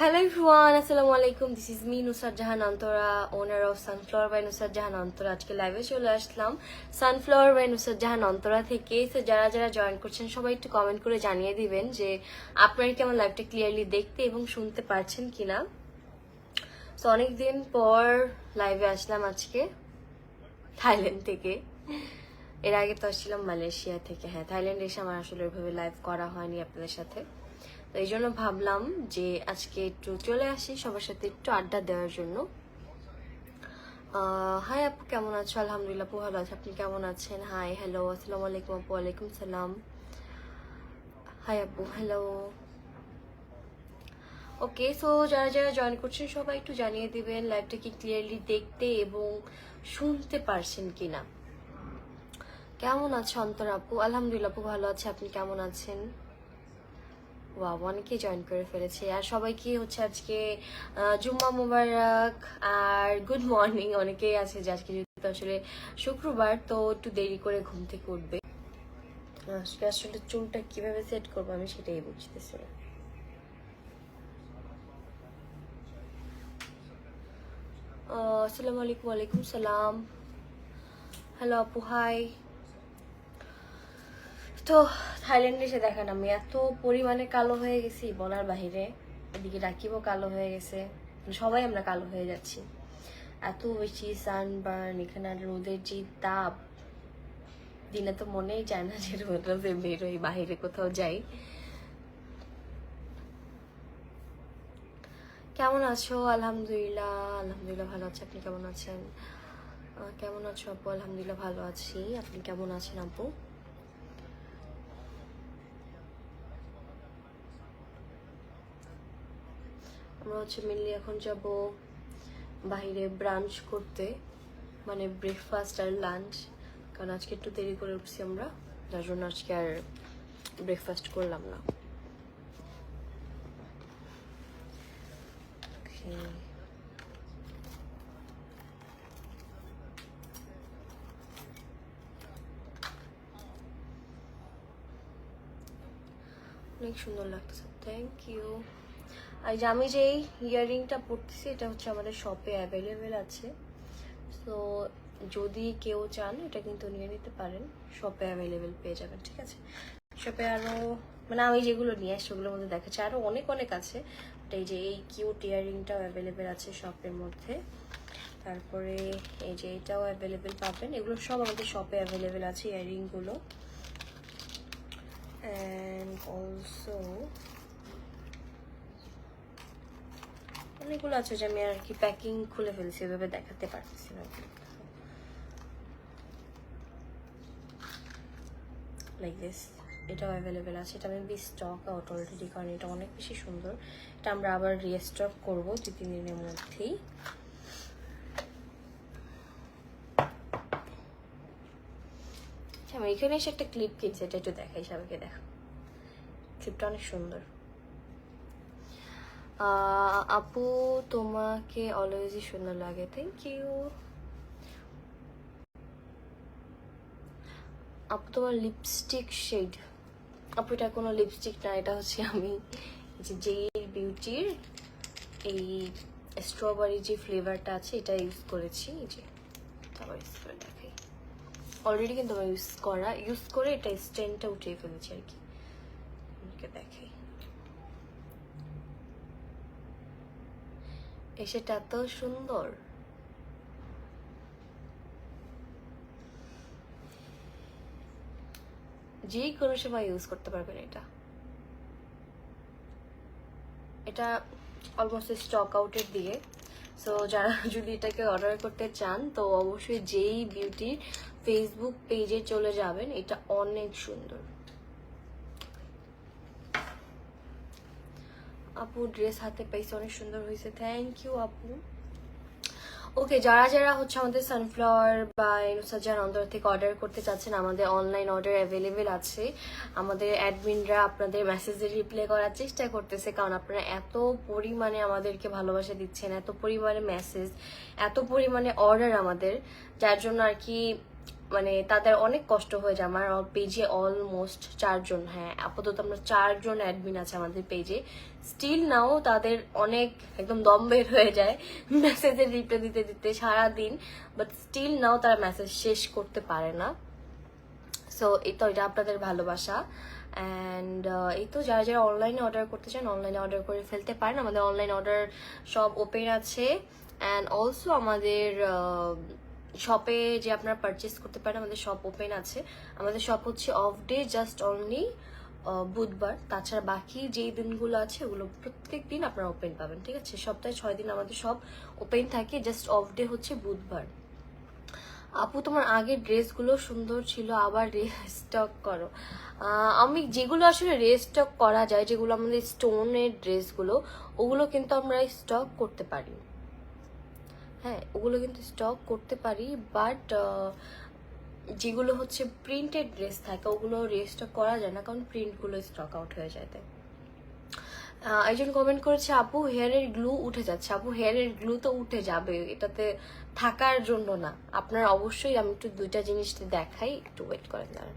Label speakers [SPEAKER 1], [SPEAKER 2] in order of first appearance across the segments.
[SPEAKER 1] Hello everyone, আসসালামু আলাইকুম this is me Nusar Jahan Antara owner of Sunflower by Nusar Jahan Antara আজকে লাইভে চলে আসলাম সানফ্লাওয়ার বাই নুসার জাহান অন্তরা থেকে। তো যারা যারা জয়েন করছেন সবাই একটু কমেন্ট করে জানিয়ে দিবেন যে আপনারা কি আমার লাইভটা ক্লিয়ারলি দেখতে এবং শুনতে পারছেন কিনা। তো অনেকদিন পর লাইভে আসলাম আজকে থাইল্যান্ড থেকে। এর আগে তো আসছিলাম মালয়েশিয়া থেকে। হ্যাঁ থাইল্যান্ড এসে আমার আসলে ওইভাবে লাইভ করা হয়নি আপনাদের সাথে। তো এই জন্য ভাবলাম যে আজকে একটু চলে আসি সবার সাথে একটু আড্ডা দেওয়ার জন্য। হাই আপু, কেমন আছো? আলহামদুলিল্লাহ আপু ভালো আছে। আপনি কেমন আছেন? হাই হ্যালো আসসালামু আলাইকুম আপু, ওয়ালাইকুম সালাম। হাই আপু হ্যালো ওকে সো যারা যারা জয়েন করছেন, সবাই একটু জানিয়ে দিবেন লাইভটা কি ক্লিয়ারলি দেখতে এবং শুনতে পারছেন কিনা। কেমন আছো অন্তর আপু? আলহামদুলিল্লাহ আপু ভালো আছে। আপনি কেমন আছেন? ওয়াও অনেকেই জয়েন করে ফেলেছে। আর সবাইকে হচ্ছে আজকে জুম্মা মুবারক আর গুড মর্নিং অনেকেই আছে যে আজকে যেহেতু আসলে শুক্রবার, তো একটু দেরি করে ঘুম থেকে উঠবে। আজকে আসলে চুলটা কীভাবে সেট করব আমি সেটাই বুঝতেছি না। আসসালামু আলাইকুম, ওয়ালাইকুম সালাম। হ্যালো আপু হাই তো থাইল্যান্ডে এসে দেখেন আমি এত পরিমাণে কালো হয়ে গেছি বলার বাহিরে। এদিকে রাকিবও কালো হয়ে গেছে। মানে সবাই আমরা কালো হয়ে যাচ্ছি। এত বেশি সানবার্ন এখানে রোদের যে তাপ, দিনে তো মনেই যায় না যে রোদে বেরোই বাহিরে কোথাও যাই। কেমন আছো? আলহামদুলিল্লাহ আলহামদুলিল্লাহ ভালো আছি। আপনি কেমন আছেন? কেমন আছো আপু? আলহামদুলিল্লাহ ভালো আছি। আপনি কেমন আছেন আপু? আমরা হচ্ছে মেনলি এখন যাব বাইরে ব্রাঞ্চ করতে মানে ব্রেকফাস্ট আর লাঞ্চ কারণ আজকে একটু দেরি করে উঠছি আমরা, যার জন্য আজকে আর ব্রেকফাস্ট করলাম না. অনেক সুন্দর লাগতেছে। থ্যাংক ইউ আর আমি যে ইয়াররিংটা পরতেছি, এটা হচ্ছে আমাদের শপে অ্যাভেলেবেল আছে। তো যদি কেউ চান, এটা কিন্তু নিয়ে নিতে পারেন। শপে অ্যাভেলেবেল পেয়ে যাবেন, ঠিক আছে? শপে আরও মানে আমি যেগুলো নিয়ে আসছি, ওগুলোর মধ্যে দেখাচ্ছি। আরও অনেক অনেক আছে এই যে এই কিউট ইয়াররিংটাও অ্যাভেলেবেল আছে শপের মধ্যে। তারপরে এই যে এটাও অ্যাভেলেবেল পাবেন। এগুলো সব আমাদের শপে অ্যাভেলেবেল আছে ইয়াররিংগুলো অ্যান্ড অলসো অনেকগুলো আছে যে আমি আর কি প্যাকিং খুলে ফেলছি এভাবে দেখাতে পারতেছি না। লাইক দিস এটাও অ্যাভেলেবেল আছে। এটা আমি স্টক আউট অলরেডি কারণ এটা অনেক বেশি সুন্দর। এটা আমরা আবার রিস্টক করব দু তিন দিনের মধ্যেই। আচ্ছা, আমি এখানে এসে একটা ক্লিপ কিনছি এটা একটু দেখাই সবাইকে দেখা। ক্লিপটা অনেক সুন্দর। আপু, তোমাকে অলওয়েজই সুন্দর লাগে। থ্যাংক ইউ আপু, তোমার লিপস্টিক শেড আপু, এটা কোনো লিপস্টিক না, এটা হচ্ছে আমি যে বিউটির এই স্ট্রবেরি যে ফ্লেভারটা আছে, এটা ইউজ করেছি। এই যে, আবার ইউজ করে দেখাই। অলরেডি কিন্তু আমার ইউজ করা ইউজ করে এটা স্টেনটা উঠিয়ে ফেলেছি আর কি। দেখাই এই সেটা এত সুন্দর। যে কোনো সময় ইউজ করতে পারবেন এটা। এটা অলমোস্ট স্টক আউটের দিয়ে। সো যারা যদি এটাকে অর্ডার করতে চান, তো অবশ্যই যেই বিউটি ফেসবুক পেজে চলে যাবেন, এটা অনেক সুন্দর। আপু ড্রেস হাতে পাইছে, অনেক সুন্দর হয়েছে থ্যাংক ইউ আপু। ওকে যারা যারা হচ্ছে আমাদের সানফ্লাওয়ার বা নুসাজার অন্তর থেকে অর্ডার করতে চাচ্ছেন, আমাদের অনলাইন অর্ডার অ্যাভেলেবেল আছে। আমাদের অ্যাডমিনরা আপনাদের মেসেজে রিপ্লাই করার চেষ্টা করতেছে, কারণ আপনারা এত পরিমাণে আমাদেরকে ভালোবাসা দিচ্ছেন, এত পরিমাণে মেসেজ এত পরিমাণে অর্ডার আমাদের, যার জন্য আর কি মানে তাদের অনেক কষ্ট হয়ে যায়। আমার পেজে অলমোস্ট চারজন হ্যাঁ আপাতত আমরা চারজন অ্যাডমিন আছে আমাদের পেজে স্টিল নাও তাদের অনেক একদম দম বের হয়ে যায় মেসেজের রিপ্লাই দিতে দিতে সারা দিন বাট স্টিল নাও তারা মেসেজ শেষ করতে পারে না। সো এই তো এটা আপনাদের ভালোবাসা। অ্যান্ড এই তো যারা যারা অনলাইনে অর্ডার করতে চান অনলাইনে অর্ডার করে ফেলতে পারেন। আমাদের অনলাইন অর্ডার সব ওপেন আছে। অ্যান্ড অলসো আমাদের শপে যে আপনারা পারচেস করতে পারেন, আমাদের শপ ওপেন আছে। আমাদের শপ হচ্ছে অফ ডে জাস্ট অনলি বুধবার। তাছাড়া বাকি যেই দিনগুলো আছে, ওগুলো প্রত্যেক দিন আপনারা ওপেন পাবেন, ঠিক আছে? সপ্তাহে ছয় দিন আমাদের সব ওপেন থাকে জাস্ট অফ ডে হচ্ছে বুধবার। আপু, তোমার আগের ড্রেসগুলো সুন্দর ছিল, আবার রিস্টক করো। আমি যেগুলো আসলে রিস্টক করা যায়, যেগুলো আমাদের স্টোনের ড্রেসগুলো ওগুলো কিন্তু আমরা স্টক করতে পারি। হ্যাঁ ওগুলো কিন্তু স্টক করতে পারি বাট যেগুলো হচ্ছে প্রিন্টেড ড্রেস থাকে, ওগুলো রিস্টক করা যায় না, কারণ প্রিন্টগুলো স্টক আউট হয়ে যায় তাই। একজন কমেন্ট করেছে, আপু হেয়ারের গ্লু উঠে যাচ্ছে। আপু হেয়ারের গ্লু তো উঠে যাবে, এটাতে থাকার জন্য না। আপনার অবশ্যই আমি একটু দুইটা জিনিস দেখাই, একটু ওয়েট করেন দাঁড়ান।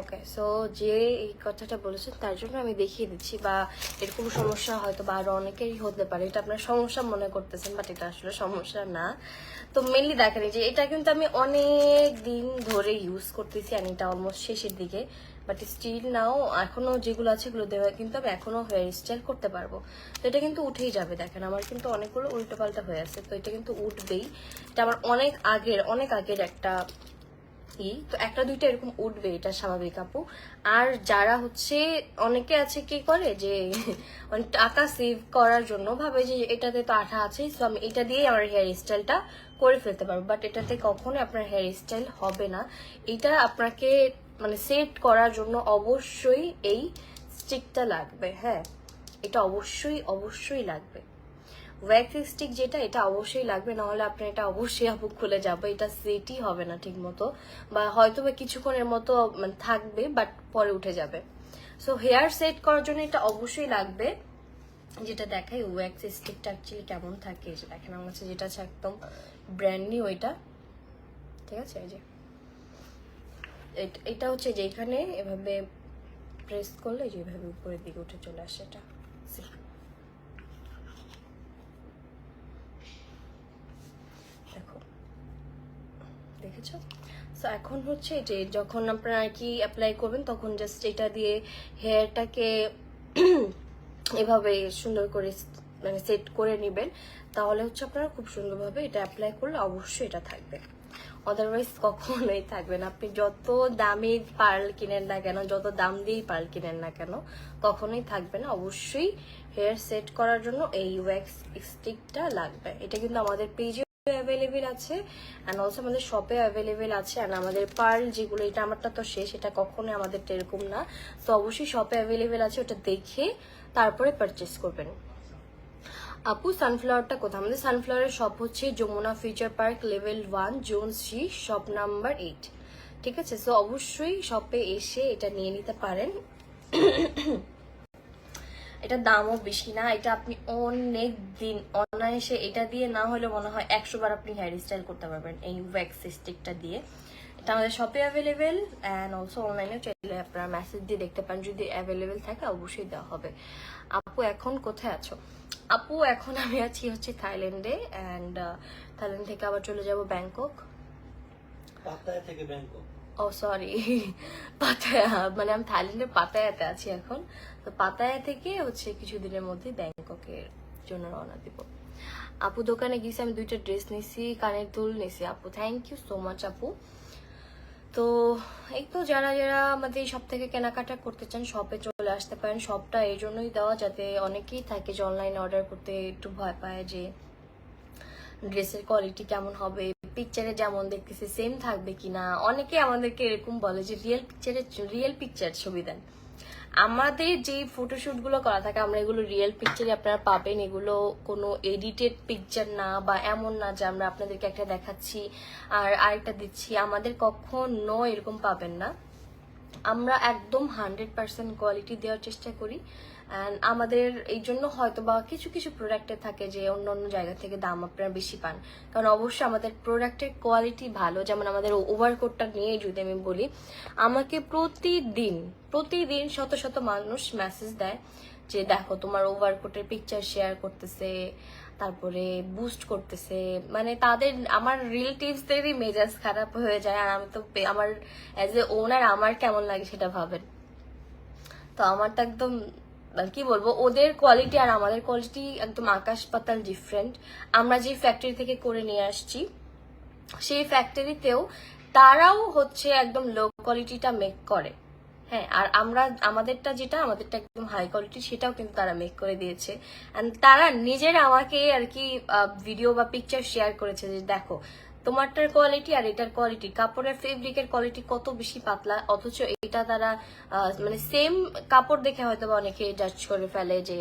[SPEAKER 1] ওকে সো যে এই কথাটা বলেছেন তার জন্য আমি দেখিয়ে দিচ্ছি বা এরকম সমস্যা হয়তো বা আরও অনেকেরই হতে পারে। এটা আপনার সমস্যা মনে করতেছেন বাট এটা আসলে সমস্যা না। তো মেনলি দেখেন যে, এটা কিন্তু আমি অনেক দিন ধরে ইউজ করতেছি আর এটা অলমোস্ট শেষের দিকে। বাট স্টিল নাও এখনও যেগুলো আছে এগুলো দেওয়া কিন্তু আমি এখনও হেয়ার স্টাইল করতে পারব। তো এটা কিন্তু উঠেই যাবে, দেখেন আমার কিন্তু অনেকগুলো উল্টো পাল্টা হয়ে আছে, তো এটা কিন্তু উঠবেই। এটা আমার অনেক আগের অনেক আগের একটা ই তো একটা দুইটা এরকম উঠবে, এটা স্বাভাবিক আপু। আর যারা হচ্ছে, অনেকে আছে কি করে যে মানে টাকা সেভ করার জন্য ভাবে যে এটাতে তো আঠা আছে তো আমি এটা দিয়েই আমার হেয়ার স্টাইলটা করে ফেলতে পারব। বাট এটাতে কখনো আপনার হেয়ার স্টাইল হবে না। এটা আপনাকে মানে সেট করার জন্য অবশ্যই এই স্টিকটা লাগবে হ্যাঁ। এটা অবশ্যই অবশ্যই লাগবে। ওয়্যাক্স স্টিক যেটা, এটা অবশ্যই লাগবে না হলে আপনার এটা অবশ্যই আপু খুলে যাবে, এটা সেটই হবে না ঠিক মতো বা হয়তো বা কিছুক্ষণের মতো মানে থাকবে বাট পরে উঠে যাবে। সো হেয়ার সেট করার জন্য এটা অবশ্যই লাগবে। যেটা দেখাই ওয়্যাক্স স্টিকটা অ্যাকচুয়ালি কেমন থাকে যে দেখেন, আমার কাছে যেটা আছে একদম ব্র্যান্ড নিউ এটা। ঠিক আছে, এই যে। এট- হচ্ছে যে এখানে এভাবে প্রেস করলে এই যে এভাবে উপরের দিকে উঠে চলে আসে এটা See? দেখো দেখেছ? সো এখন হচ্ছে যে যখন আপনারা আর কি অ্যাপ্লাই করবেন, তখন জাস্ট এটা দিয়ে হেয়ারটাকে এভাবে সুন্দর করে মানে সেট করে নেবেন। তাহলে হচ্ছে আপনারা খুব সুন্দরভাবে এটা অ্যাপ্লাই করলে অবশ্যই এটা থাকবে। আদারওয়াইজ কখনোই থাকবে না। আপনি যত দামি পার্ল কিনেন না কেন, যত দাম দিয়েই পার্ল কিনেন না কেন, কখনোই থাকবে না। অবশ্যই হেয়ার সেট করার জন্য এই ওয়্যাক্স স্টিকটা লাগবে। এটা কিন্তু আমাদের পেজে অ্যাভেলেবেল আছে অ্যান্ড অলসো আমাদের শপে অ্যাভেলেবেল আছে অ্যান্ড আমাদের পার্ল যেগুলো, এটা আমারটা তো শেষ, এটা কখনোই আমাদের এরকম না। তো অবশ্যই শপে অ্যাভেলেবেল আছে, ওটা দেখে তারপরে পারচেস করবেন। আপু সানফ্লাওয়ারটা কোথায়? আমাদের সানফ্লাওয়ারের শপ হচ্ছে Jamuna future park level one zone C shop number eight ঠিক আছে? সো অবশ্যই শপে এসে এটা নিয়ে নিতে পারেন। এটা দামও বেশি না, এটা আপনি অনেক দিন, অনায়াসে এটা দিয়ে না হলে মনে হয় একশো বার আপনি হেয়ার স্টাইল করতে পারবেন এই ওয়্যাক্স স্টিকটা দিয়ে। এটা আমাদের শপে অ্যাভেলেবেল অ্যান্ড অলসো অনলাইনেও চাইলে আপনারা মেসেজ দিয়ে দেখতে পারেন, যদি অ্যাভেলেবেল থাকে অবশ্যই দেওয়া হবে। আপু, এখন কোথায় আছো? আপু, এখন আমি আছি হচ্ছে থাইল্যান্ডে অ্যান্ড থাইল্যান্ড থেকে আবার চলে যাব ব্যাংকক
[SPEAKER 2] থেকে ব্যাংকক
[SPEAKER 1] ও সরি পাতায়া মানে আমি থাইল্যান্ডের পাতায়াতে আছি এখন। তো পাতায়া থেকে হচ্ছে কিছুদিনের মধ্যে ব্যাংককের জন্য রওনা দিব। আপু দোকানে গিয়েছি, আমি দুইটা ড্রেস নিছি, কানের দুল নিছি। আপু থ্যাংক ইউ সো মাচ আপু। তো এই তো যারা যারা আমাদের সব থেকে কেনাকাটা করতে চান শপে চলে আসতে পারেন। শপটা এই জন্যই দেওয়া, যাতে অনেকেই থাকে যে অনলাইনে অর্ডার করতে একটু ভয় পায় যে ড্রেসের কোয়ালিটি কেমন হবে। পিকচারে যেমন দেখতেছি সেম থাকবে কিনা? অনেকে আমাদেরকে এরকম বলে যে রিয়েল পিকচারে রিয়েল পিকচার ছবি দেন। আমাদের যে ফটোশুটগুলো করা থাকে, আমরা এগুলো রিয়েল পিকচারে আপনারা পাবেন। এগুলো কোনো এডিটেড পিকচার না বা এমন না যে আমরা আপনাদেরকে একটা দেখাচ্ছি আর আরেকটা দিচ্ছি। আমাদের কখনো এরকম পাবেন না। আমরা একদম হান্ড্রেড পার্সেন্ট কোয়ালিটি দেওয়ার চেষ্টা করি। অ্যান্ড আমাদের এই জন্য হয়তো বা কিছু কিছু প্রোডাক্টে থাকে যে অন্য অন্য জায়গা থেকে দাম আপনারা বেশি পান। কারণ অবশ্যই আমাদের প্রোডাক্টের কোয়ালিটি ভালো, যেমন আমাদের ওভারকোটটা নিয়ে যদি আমি বলি, আমাকে প্রতিদিন প্রতিদিন শত শত মানুষ মেসেজ দেয় যে দেখো তোমার ওভারকোটের পিকচার শেয়ার করতেছে, তারপরে বুস্ট করতেছে। মানে তাদের, আমার রিলেটিভসদেরই মেজাজ খারাপ হয়ে যায় আর আমি তো আমার অ্যাজ এ ওনার আমার কেমন লাগে সেটা ভাবেন। তো আমার তো একদম কি বলব, ওদের কোয়ালিটি আর আমাদের কোয়ালিটি একদম আকাশ পাতাল ডিফারেন্ট আমরা যে ফ্যাক্টরি থেকে করে নিয়ে আসছি, সেই ফ্যাক্টরিতেও তারাও হচ্ছে একদম লো কোয়ালিটিটা মেক করে। হ্যাঁ আর আমরা, আমাদেরটা যেটা, আমাদেরটা একদম হাই কোয়ালিটি সেটাও কিন্তু তারা মেক করে দিয়েছে। অ্যান্ড তারা নিজেরা আমাকে আর কি ভিডিও বা পিকচার শেয়ার করেছে যে দেখো তোমারটার কোয়ালিটি আর এটার কোয়ালিটি কাপড়ের ফেব্রিকের কোয়ালিটি কত বেশি পাতলা, অথচ এটা তারা মানে সেম কাপড় দেখে হয়তো বা অনেকে জাজ করে ফেলে যে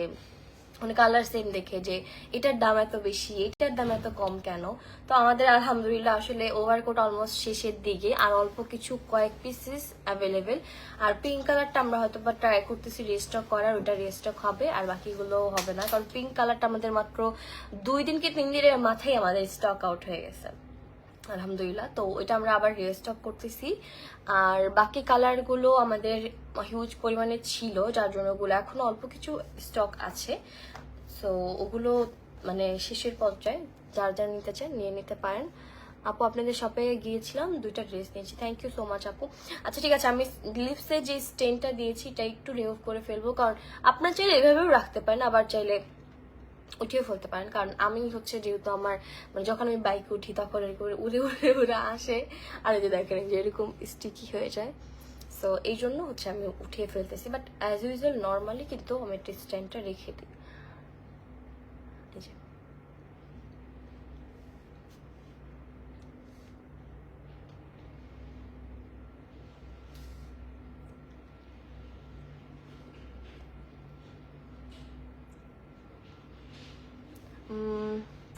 [SPEAKER 1] মানে কালার সেম দেখে যে এটার দাম এত বেশি, এটার দাম এত কম কেন? তো আমাদের আলহামদুলিল্লাহ আসলে ওভারকোট অলমোস্ট শেষের দিকে, আর অল্প কিছু কয়েক পিসেস অ্যাভেলেবেল আর পিঙ্ক কালারটা আমরা হয়তো বা ট্রাই করতেছি রেস্টক করার ওটা রেস্টক হবে, আর বাকিগুলো হবে না। কারণ পিঙ্ক কালারটা আমাদের মাত্র দুই দিন কি তিন দিনের মাথায় আমাদের স্টক আউট হয়ে গেছে। আলহামদুলিল্লাহ। তো ওইটা আমরা আবার রিস্টক করতেছি। আর বাকি কালারগুলো আমাদের হিউজ পরিমাণে ছিল, যার জন্য ওগুলো এখনও অল্প কিছু স্টক আছে। সো ওগুলো মানে শেষের পর্যায়ে যার যার নিতে চান নিয়ে নিতে পারেন। আপু, আপনাদের শপে গিয়েছিলাম, দুইটা ড্রেস নিয়েছি। থ্যাংক ইউ সো মাচ আপু। আচ্ছা ঠিক আছে, আমি লিপসে যে স্টেনটা দিয়েছি, এটা একটু রিমুভ করে ফেলব। কারণ আপনার চাইলে এভাবেও রাখতে পারেন, আবার চাইলে উঠিয়ে ফেলতে পারেন। কারণ আমি হচ্ছে যেহেতু আমার মানে যখন আমি বাইকে উঠি, তখন এরকম উড়ে উড়ে উড়ে আসে। আর যে দেখেন যে এরকম স্টিকি হয়ে যায়। সো এই জন্য হচ্ছে আমি উঠিয়ে ফেলতেছি। বাট অ্যাজ ইউজুয়াল নর্মালি কিন্তু আমি একটা স্ট্যান্ডটা রেখে দিই এই যে।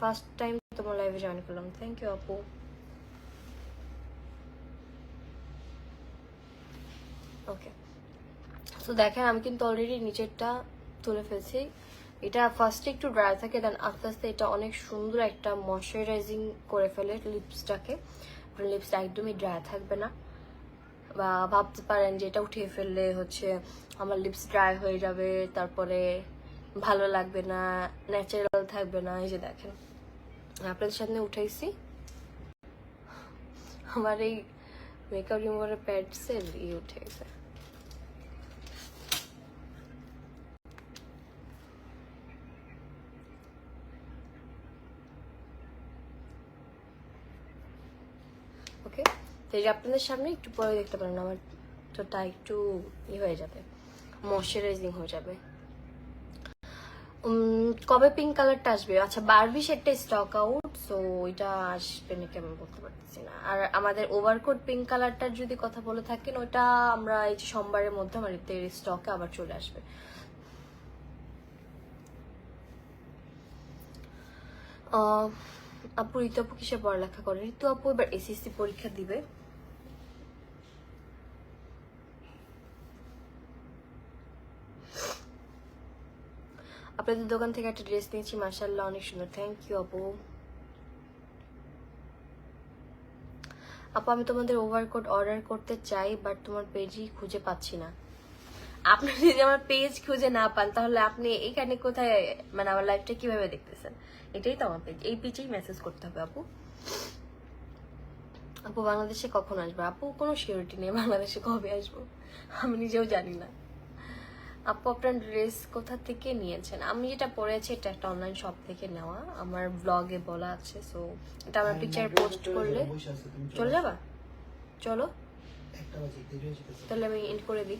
[SPEAKER 1] ফার্স্ট টাইম তোমার লাইভে জয়েন করলাম। থ্যাংক ইউ আপু। ওকে তো দেখেন, আমি কিন্তু অলরেডি নিচেরটা তুলে ফেলছি। এটা ফার্স্টে একটু ড্রাই থাকে দেন আস্তে আস্তে এটা অনেক সুন্দর একটা ময়শ্চারাইজিং করে ফেলে লিপসটাকে লিপসটা একদমই ড্রাই থাকবে না। বা ভাবতে পারেন যে এটা উঠিয়ে ফেললে হচ্ছে আমার লিপস ড্রাই হয়ে যাবে, তারপরে ভালো লাগবে না ন্যাচারাল থাকবে না, এই যে দেখেন। আপনাদের সামনে উঠাইছি। আমার এই মেকআপ রিমুভারের প্যাডসের ইয়ে উঠে গেছে ওকে তো আপনাদের সামনে একটু পরে দেখতে পারেন, আমার ঠোঁটটা একটু ই হয়ে যাবে ময়শ্চারাইজিং হয়ে যাবে। কবে পিঙ্ক কালারটা আসবে? আচ্ছা বারবি সেটটা স্টক আউট সো এটা আসবে নাকি আমি বলতে পারতেছি না। আর আমাদের ওভারকোট পিঙ্ক কালারটার যদি কথা বলে থাকেন ওটা আমরা এই যে সোমবারের মধ্যে আমার স্টকে আবার চলে আসবে। আপু, ঋতু আপু কিসে পড়ালেখা করে? ঋতু আপু এবার এসএসসি পরীক্ষা দিবে। আপনাদের দোকান থেকে একটা ড্রেস নিয়েছি মার্শাল্লাহ অনেক সুন্দর। থ্যাংক ইউ আপু। আপু, আমি তোমাদের ওভারকোট অর্ডার করতে চাই বাট তোমার পেজই খুঁজে পাচ্ছি না। আপনি যদি আমার পেজ খুঁজে না পান, তাহলে আপনি এখানে কোথায় মানে আমার লাইফটা কীভাবে দেখতেছেন? এটাই তো আমার পেজ এই পেজেই মেসেজ করতে হবে, আপু। আপু, বাংলাদেশে কখন আসবে? আপু, কোনো সিওরিটি নেই, বাংলাদেশে কবে আসব? আমি নিজেও জানি না। আপু আপনার ড্রেস কোথা থেকে নিয়েছেন? আমি যেটা পরেছি এটা একটা অনলাইন শপ থেকে নেওয়া। আমার ব্লগে বলা আছে সো এটা আমার পিকচার পোস্ট করলে চলে যাবা? চলো।
[SPEAKER 2] হয়ে
[SPEAKER 1] তাহলে আমি এন্ড করে দিই।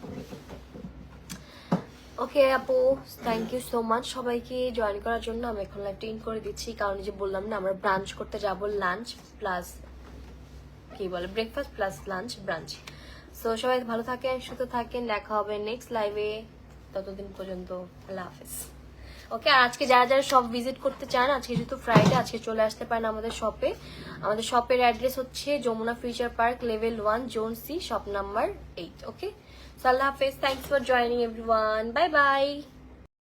[SPEAKER 1] ওকে আপু থ্যাংক ইউ সো মাচ সবাইকে জয়েন করার জন্য। আমি এখন লাইভটা ইন করে দিচ্ছি কারণ যে বললাম না আমরা ব্রাঞ্চ করতে যাব লাঞ্চ প্লাস কি বলে breakfast plus lunch brunch so সবাই ভালো থাকেন সুস্থ থাকেন দেখা হবে নেক্সট লাইভে ততদিন পর্যন্ত আল্লাহ হাফেজ। ওকে আর আজকে যারা যারা শপ ভিজিট করতে চান, আজকে যেহেতু ফ্রাইডে আজকে চলে আসতে পারেন আমাদের শপে আমাদের শপের অ্যাড্রেস হচ্ছে Jamuna future park level one zone C shop number eight okay so আল্লাহ হাফেজ thanks for joining everyone bye bye